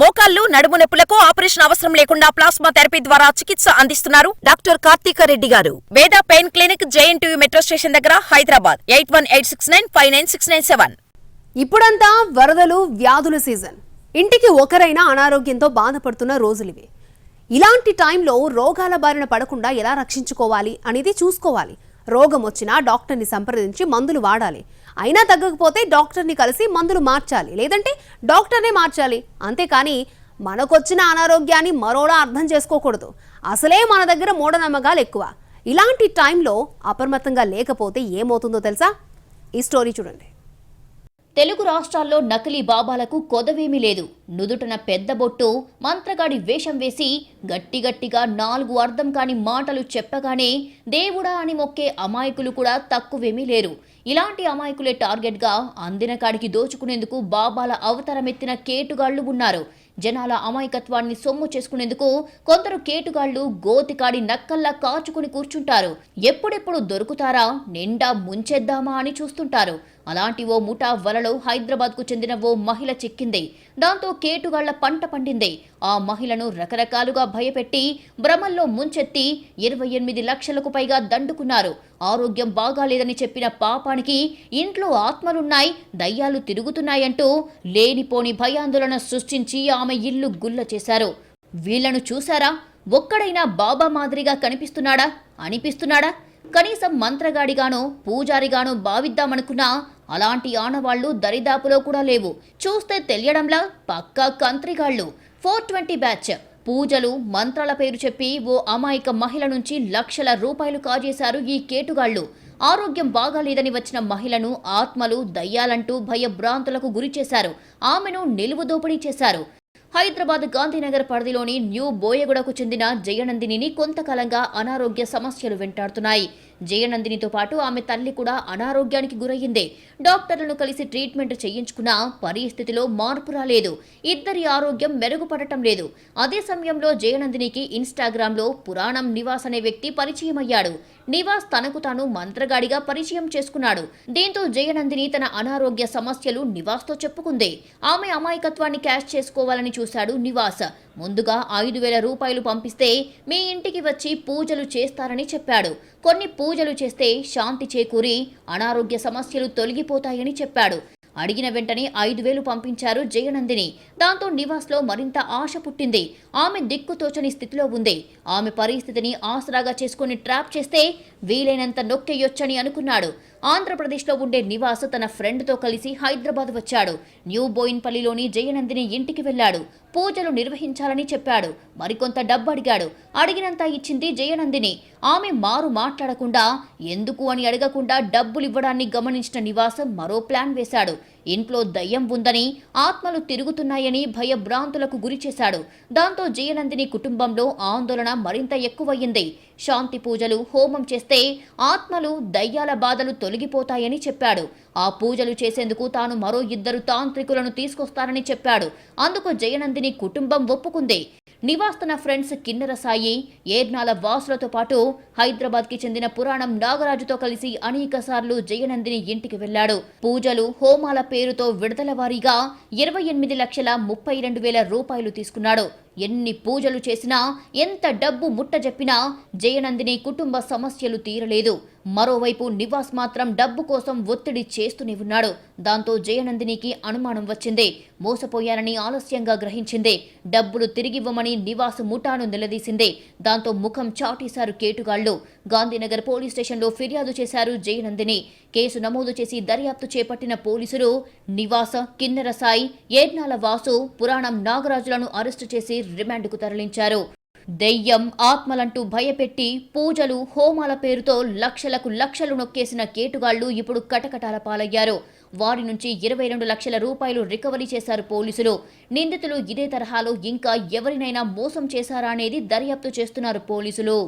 మోకాళ్ళు నడుము నొప్పులకు ఆపరేషన్ అవసరం లేకుండా ప్లాస్మా థెరపీ ద్వారా చికిత్స అందిస్తున్నారు డాక్టర్ కార్తీక రెడ్డి గారు. Veda pain clinic JNTU metro station దగ్గర Hyderabad. Eight one eight six nine five nine six nine seven. ఇప్పుడంతా వరదలు వ్యాధుల సీజన్. ఇంటికి ఒకరైనా అనారోగ్యంతో బాధపడుతున్న రోజులివి. ఇలాంటి టైంలో రోగాల బారిన పడకుండా ఎలా రక్షించుకోవాలి అనేది చూసుకోవాలి. రోగం వచ్చినా డాక్టర్ని సంప్రదించి మందులు వాడాలి. అయినా తగ్గకపోతే డాక్టర్ని కలిసి మందులు మార్చాలి. లేదంటే డాక్టర్నే మార్చాలి. అంతేకాని మనకొచ్చిన అనారోగ్యాన్ని మరోలా అర్థం చేసుకోకూడదు. అసలే మన దగ్గర మూఢనమ్మకాలు ఎక్కువ. ఇలాంటి టైంలో అప్రమత్తంగా లేకపోతే ఏమవుతుందో తెలుసా? ఈ స్టోరీ చూడండి. తెలుగు రాష్ట్రాల్లో నకిలీ బాబాలకు కొదవేమీ లేదు. నుదుటన పెద్ద బొట్టు మంత్రగాడి వేషం వేసి గట్టి గట్టిగా నాలుగు అర్థం కాని మాటలు చెప్పగానే దేవుడా అని మొక్కే అమాయకులు కూడా తక్కువేమీ లేరు. ఇలాంటి అమాయకులే టార్గెట్గా అందిన కాడికి దోచుకునేందుకు బాబాల అవతారమెత్తిన కేటుగాళ్ళు ఉన్నారు. జనాల అమాయకత్వాన్ని సొమ్ము చేసుకునేందుకు కొందరు కేటుగాళ్ళు గోతికాడి నక్కల్లా కాచుకుని కూర్చుంటారు. ఎప్పుడెప్పుడు దొరుకుతారా? నిండా ముంచేద్దామా అని చూస్తుంటారు. అలాంటి ఓ ముఠా వలలో హైదరాబాద్కు చెందిన ఓ మహిళ చిక్కింది. దాంతో కేటుగాళ్ళ పంట పండింది. ఆ మహిళను రకరకాలుగా భయపెట్టి భ్రమల్లో ముంచెత్తి ఇరవై ఎనిమిది లక్షలకు పైగా దండుకున్నారు. ఆరోగ్యం బాగాలేదని చెప్పిన పాపానికి ఇంట్లో ఆత్మలున్నాయి దయ్యాలు తిరుగుతున్నాయంటూ లేనిపోని భయాందోళన సృష్టించి ఆమె ఇల్లు గుల్ల చేశారు. వీళ్ళను చూశారా? ఒక్కడైనా బాబా మాదిరిగా కనిపిస్తున్నాడా? అనిపిస్తున్నాడా? కనీసం మంత్రగాడిగానో పూజారిగానో భావిద్దామనుకున్నా అలాంటి ఆనవాళ్ళు దరిదాపులో కూడా లేవు. చూస్తే తెలియడంలా పక్కా కంత్రిగాళ్ళు. Four twenty batch. పూజలు మంత్రాల పేరు చెప్పి ఓ అమాయక మహిళ నుంచి లక్షల రూపాయలు కాజేశారు ఈ కేటుగాళ్ళు ఆరోగ్యం బాగాలేదని వచ్చిన మహిళను ఆత్మలు దయ్యాలంటూ భయభ్రాంతులకు గురి చేశారు. ఆమెను నిలువు దోపిడీ చేశారు. హైదరాబాద్ గాంధీనగర్ పరిధిలోని న్యూ బోయగూడకు చెందిన జయనందినిని కొంతకాలంగా అనారోగ్య సమస్యలు వెంటాడుతున్నాయి. జయనందినితో పాటు ఆమె తల్లి కూడా అనారోగ్యానికి గురయ్యింది. డాక్టర్లను కలిసి ట్రీట్మెంట్ చేయించుకున్నా పరిస్థితిలో మార్పు రాలేదు. ఇద్దరి ఆరోగ్యం మెరుగుపడటం లేదు. అదే సమయంలో జయనందినికి ఇన్స్టాగ్రామ్లో పురాణం నివాస్ అనే వ్యక్తి పరిచయం అయ్యాడు నివాస్ తనకు తాను మంత్రగాడిగా పరిచయం చేసుకున్నాడు. దీంతో జయనందిని తన అనారోగ్య సమస్యలు నివాస్తో చెప్పుకుంది. ఆమె అమాయకత్వాన్ని క్యాష్ చేసుకోవాలని చూశాడు నివాస్. ముందుగా ఐదు వేల రూపాయలు పంపిస్తే మీ ఇంటికి వచ్చి పూజలు చేస్తారని చెప్పాడు. కొన్ని పూజలు చేస్తే శాంతి చేకూరి అనారోగ్య సమస్యలు తొలగిపోతాయని చెప్పాడు. అడిగిన వెంటనే ఐదు వేలు పంపించారు జయనందిని. దాంతో నివాస్లో మరింత ఆశ పుట్టింది. ఆమె దిక్కుతోచని స్థితిలో ఉంది. ఆమె పరిస్థితిని ఆసరాగా చేసుకుని ట్రాప్ చేస్తే వీలైనంత నొక్కేయొచ్చని అనుకున్నాడు. ఆంధ్రప్రదేశ్లో ఉండే నివాస్ తన ఫ్రెండ్తో కలిసి హైదరాబాద్ వచ్చాడు. న్యూ బోయిన్పల్లిలోని జయనందిని ఇంటికి వెళ్ళాడు. పూజలు నిర్వహించాలని చెప్పాడు. మరికొంత డబ్బు అడిగాడు. అడిగినంత ఇచ్చింది జయనందిని. ఆమె మారు మాట్లాడకుండా ఎందుకు అని అడగకుండా డబ్బులు ఇవ్వడాన్ని గమనించిన నివాసం మరో ప్లాన్ వేశాడు. ఇంట్లో దయ్యం ఉందని ఆత్మలు తిరుగుతున్నాయని భయభ్రాంతులకు గురి చేశాడు. దాంతో జయనందిని కుటుంబంలో ఆందోళన మరింత ఎక్కువయ్యింది. శాంతి పూజలు హోమం చేస్తే ఆత్మలు దయ్యాల బాధలు తొలగిపోతాయని చెప్పాడు. ఆ పూజలు చేసేందుకు తాను మరో ఇద్దరు తాంత్రికులను తీసుకొస్తానని చెప్పాడు. అందుకు జయనందిని కుటుంబం ఒప్పుకుంది. నివాస్ తన ఫ్రెండ్స్ కిన్నెర సాయి ఏర్నాల వాసులతో పాటు హైదరాబాద్కి చెందిన పురాణం నాగరాజుతో కలిసి అనేక సార్లు జయనందిని ఇంటికి వెళ్ళాడు పూజలు హోమాల పేరుతో విడుదల వారీగా ఇరవై ఎనిమిది లక్షల ముప్పై రెండు వేల రూపాయలు తీసుకున్నాడు. ఎన్ని పూజలు చేసినా ఎంత డబ్బు ముట్టజెప్పినా జయనందిని కుటుంబ సమస్యలు తీరలేదు. మరోవైపు నివాస్ మాత్రం డబ్బు కోసం ఒత్తిడి చేస్తూనే ఉన్నాడు. దాంతో జయనందినికి అనుమానం వచ్చింది. మోసపోయానని ఆలస్యంగా గ్రహించింది. డబ్బులు తిరిగివ్వమని నివాస్ ముఠాను నిలదీసింది. దాంతో ముఖం చాటేశారు కేటుగాళ్ళు గాంధీనగర్ పోలీస్ స్టేషన్లో ఫిర్యాదు చేశారు జయనందిని. కేసు నమోదు చేసి దర్యాప్తు చేపట్టిన పోలీసులు నివాస కిన్నెర సాయి ఏడ్నాల వాసు పురాణం నాగరాజులను అరెస్టు చేసి రిమాండ్కు తరలించారు. దెయ్యం ఆత్మలంటూ భయపెట్టి పూజలు హోమాల పేరుతో లక్షలకు లక్షలు నొక్కేసిన కేటుగాళ్ళు ఇప్పుడు కటకటాల పాలయ్యారు. వారి నుంచి ఇరవై రెండు లక్షల రూపాయలు రికవరీ చేశారు పోలీసులు. నిందితులు ఇదే తరహాలో ఇంకా ఎవరినైనా మోసం చేశారా అనేది దర్యాప్తు చేస్తున్నారు పోలీసులు.